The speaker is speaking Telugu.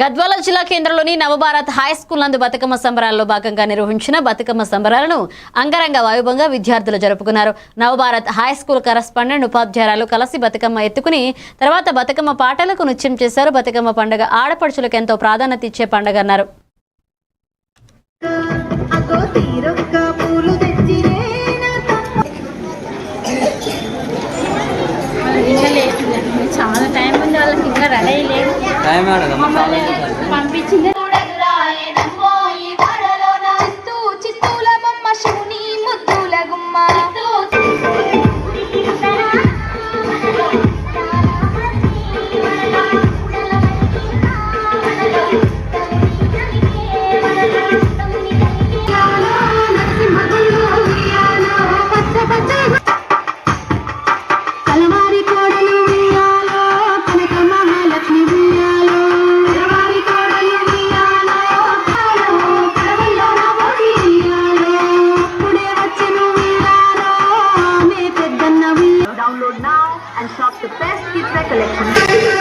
గద్వాల జిల్లా కేంద్రంలోని నవభారత్ హై స్కూల్ నందు బతుకమ్మ సంబరాల్లో భాగంగా నిర్వహించిన బతుకమ్మ సంబరాలను అంగరంగ వైభవంగా విద్యార్థులు జరుపుకున్నారు. నవభారత్ హై స్కూల్ కరస్పాండెంట్ ఉపాధ్యాయురాలు కలిసి బతుకమ్మ ఎత్తుకుని తర్వాత బతుకమ్మ పాటలకు నృత్యం చేశారు. బతుకమ్మ పండుగ ఆడపడుచులకు ఎంతో ప్రాధాన్యత ఇచ్చే పండుగ అన్నారు. పంపించిందే now and shop the best kids' collection.